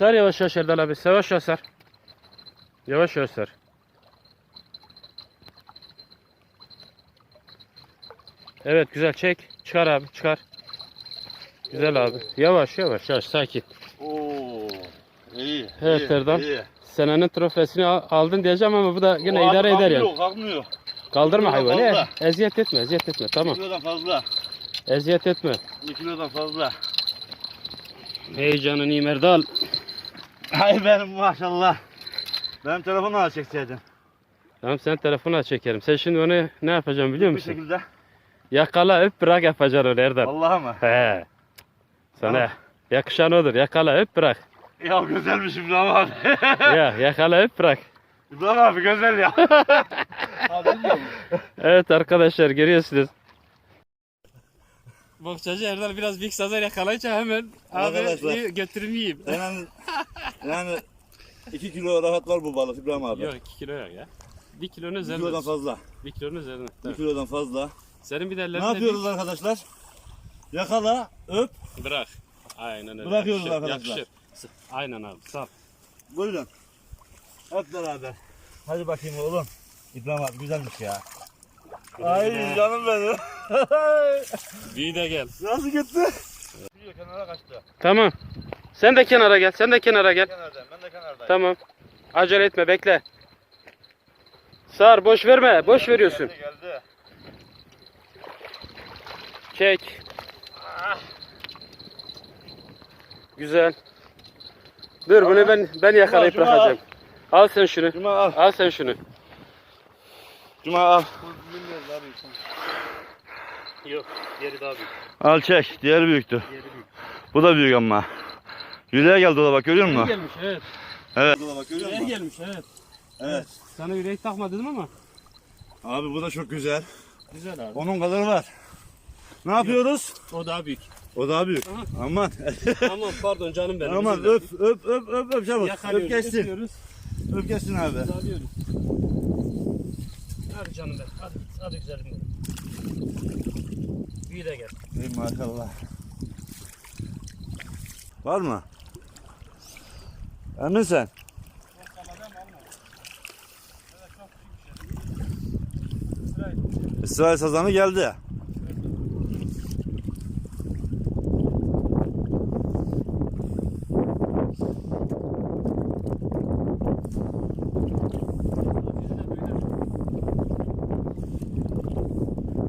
Sar yavaş yavaş Erdal abi. Yavaş yavaş sar. Yavaş yavaş sar. Evet güzel çek. Çıkar abi çıkar. Güzel abi. Yavaş yavaş yavaş sakin. Oo. İyi. Evet, iyi, Erdal. iyi. Senenin trofesini al- aldın diyeceğim ama bu da yine O idare eder yani. Kalkmıyor. Kaldırma hayvanı. he. Eziyet etme eziyet etme. Tamam. Bir kilodan fazla. Eziyet etme. Bir kilodan fazla. Heyecanın iyi Erdal. Hay benim maşallah. Benim telefonu al çekseydin. Tamam sen telefona çekerim. Sen şimdi onu ne yapacaksın biliyor Bir musun? şekilde. Yakala öp bırak yapacaksın onu Erdal. Allah'a mı? He. Sana Tamam. yakışan odur. Yakala öp bırak. Ya güzelmiş İbrahim abi. ya yakala öp bırak. İbrahim abi güzel ya. Evet arkadaşlar görüyorsunuz. Boksacı Erdal biraz büyük sazar yakalayınca hemen Arkadaşlar. iyi, götürüm yiyeyim. yani, yani 2 kilo rahat var bu balık İbrahim abi. Yok 2 kilo yok ya. 1 kilonun 1 üzerinde. kilodan fazla. 1 kilonun üzerinde. 1 Tabii. kilodan fazla. Senin bir de Ne ellerinde yapıyoruz arkadaşlar? Yakala, öp, bir- Bırak. Aynen öyle. Bırakıyoruz Yakışır, arkadaşlar. yakışır. Aynen abi sağ ol. buyurun. Hep beraber. Hadi bakayım oğlum. İbrahim abi güzelmiş ya. Ay canım benim. Bir de gel. Nasıl gitti? Gidiyor kenara kaçtı. Tamam. Sen de kenara gel. Sen de kenara gel. Kenardayım ben de kenardayım. Tamam. Acele etme bekle. Sar boş verme. Boş veriyorsun. Geldi geldi. Çek. Güzel. Dur bunu ben ben yakalayıp Cuma, bırakacağım. Al sen şunu. Cuma al. Al sen şunu. Cuma al. Yok, yeri daha büyük. Al çek. Diğeri büyüktü. Yeri büyük. Bu da büyük ama. Yüreğe geldi o da bak görüyor musun? gelmiş evet. Evet. Bak görüyor Yüreğe musun? gelmiş evet. Evet. Sana yüreği takma dedim ama. Abi bu da çok güzel. Güzel abi. Onun kadar var. Ne yapıyoruz? O daha büyük. O daha büyük. Aha. Aman. Aman pardon canım benim. Aman özür öp öp öp öp öp çabuk. Yakalıyoruz, Öp geçsin. öpüyoruz, Öp geçsin abi. alıyoruz. Hadi canım benim. Hadi, hadi güzelim benim. Bir de gel. Ey maşallah. Var mı? Emin sen? İsrail sazanı geldi.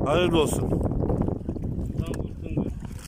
Hayırlı olsun.